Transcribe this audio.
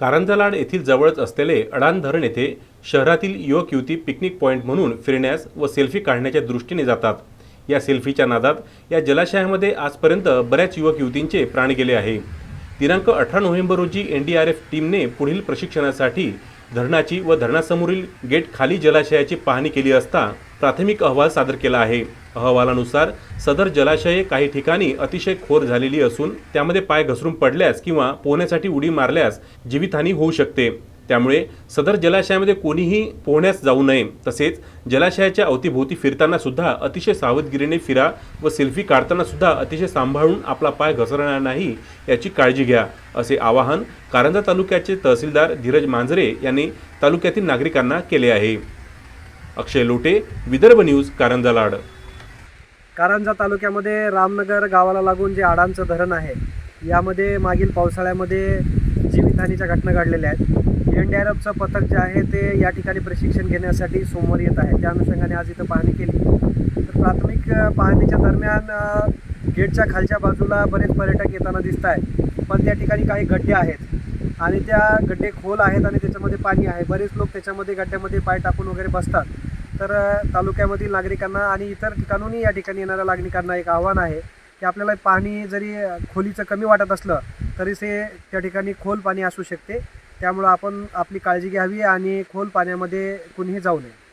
कारंजालाड येथील जवळच असलेले अडाण धरण येथे शहरातील युवक युवती पिकनिक पॉईंट म्हणून फिरण्यास व सेल्फी काढण्याच्या दृष्टीने जातात. या सेल्फीच्या नादात या जलाशयामध्ये आजपर्यंत बऱ्याच युवक युवतींचे प्राण गेले आहे. दिनांक अठरा नोव्हेंबर रोजी एन डी आर एफ टीमने पुढील प्रशिक्षणासाठी धरणाची व धरणासमोरील गेट खाली जलाशयाची पाहणी केली असता प्राथमिक अहवाल सादर केला आहे. अहवालानुसार सदर जलाशये काही ठिकाणी अतिशय खोर झालेली असून त्यामध्ये पाय घसरून पडल्यास किंवा पोहण्यासाठी उडी मारल्यास जीवितहानी होऊ शकते. त्यामुळे सदर जलाशयामध्ये कोणीही पोहण्यास जाऊ नये. तसेच जलाशयाच्या अवतीभोवती फिरताना सुद्धा अतिशय सावधगिरीने फिरा व सेल्फी काढताना सुद्धा अतिशय सांभाळून आपला पाय घसरणार नाही याची काळजी घ्या असे आवाहन कारंजा तालुक्याचे तहसीलदार धीरज मांजरे यांनी तालुक्यातील नागरिकांना केले आहे. अक्षय लोटे विदर्भ न्यूज कारंजा लाड. कारंजा तालुक्यामध्ये रामनगर गावाला लागून जे आडांचं धरण आहे यामध्ये मागील पावसाळ्यामध्ये जीवितहानीच्या घटना घडलेल्या आहेत. एन डी आर एफचं पथक जे आहे ते या ठिकाणी प्रशिक्षण घेण्यासाठी सोमवार येत आहे. त्या अनुषंगाने आज इथं पाहणी केली. तर प्राथमिक पाहणीच्या दरम्यान गेटच्या खालच्या बाजूला बरेच पर्यटक येताना दिसत आहेत पण त्या ठिकाणी काही गड्डे आहेत आणि त्या गड्डे खोल आहेत आणि त्याच्यामध्ये पाणी आहे. बरेच लोक त्याच्यामध्ये गड्ड्यामध्ये पाय टाकून वगैरे बसतात. तर तालुक्यामधील नागरिकांना आणि इतर ठिकाणूनही या ठिकाणी येणाऱ्या नागरिकांना एक आव्हान आहे की आपल्याला पाणी जरी खोलीचं कमी वाटत असलं तरी ते त्या ठिकाणी खोल पाणी असू शकते. त्यामुळं आपण आपली काळजी घ्यावी आणि खोल पाण्यामध्ये कुणीही जाऊ नये.